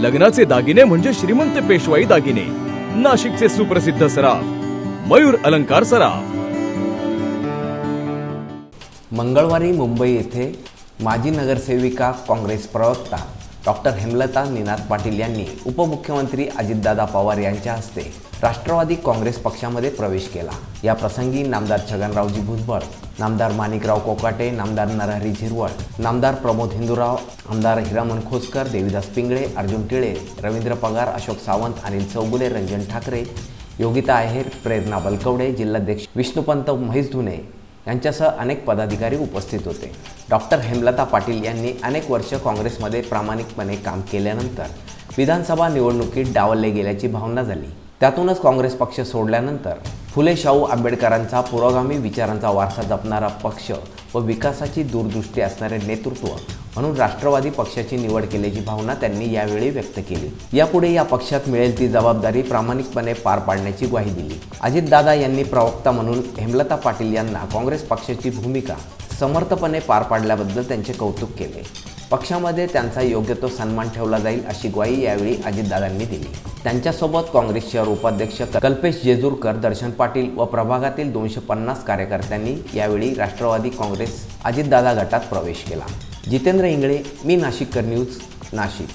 लग्नाचे दागिने म्हणजे श्रीमंत पेशवाई दागिने. नाशिकचे सुप्रसिद्ध सराफ मयूर अलंकार सराफ. मंगळवारी मुंबई येथे माजी नगरसेविका काँग्रेस प्रवक्ता डॉक्टर हेमलता निनाद पाटील यांनी उपमुख्यमंत्री अजितदादा पवार यांच्या हस्ते राष्ट्रवादी काँग्रेस पक्षामध्ये प्रवेश केला. या प्रसंगी नामदार छगनरावजी भुजबळ नामदार माणिकराव कोकाटे नामदार नरहरी झिरवळ नामदार प्रमोद हिंदूराव आमदार हिरामन खोसकर देवीदास पिंगळे अर्जुन टिळे रवींद्र पगार अशोक सावंत अनिल चौगुले रंजन ठाकरे योगिता आहेर प्रेरणा बलकवडे जिल्हाध्यक्ष विष्णुपंत म्हैस धुने यांच्यासह अनेक पदाधिकारी उपस्थित होते. डॉक्टर हेमलता पाटील यांनी अनेक वर्ष काँग्रेसमध्ये प्रामाणिकपणे काम केल्यानंतर विधानसभा निवडणुकीत डावलले गेल्याची भावना झाली. त्यातूनच काँग्रेस पक्ष सोडल्यानंतर फुले शाहू आंबेडकरांचा पुरोगामी विचारांचा वारसा जपणारा पक्ष व विकासाची दूरदृष्टी असणारे नेतृत्व म्हणून राष्ट्रवादी पक्षाची निवड केल्याची भावना त्यांनी यावेळी व्यक्त केली. यापुढे या पक्षात मिळेल ती जबाबदारी प्रामाणिकपणे पार पाडण्याची ग्वाही दिली. अजितदादा यांनी प्रवक्ता म्हणून हेमलता पाटील यांना काँग्रेस पक्षाची भूमिका समर्थपणे पार पाडल्याबद्दल त्यांचे कौतुक केले. पक्षामध्ये त्यांचा योग्य तो सन्मान ठेवला जाईल अशी ग्वाही यावेळी अजितदादांनी दिली. त्यांच्यासोबत काँग्रेस शहर उपाध्यक्ष कल्पेश जेजूरकर दर्शन पाटील व प्रभागातील दोनशे पन्नास कार्यकर्त्यांनी यावेळी राष्ट्रवादी काँग्रेस अजितदादा गटात प्रवेश केला. जितेंद्र इंगळे मी नाशिककर न्यूज नाशिक.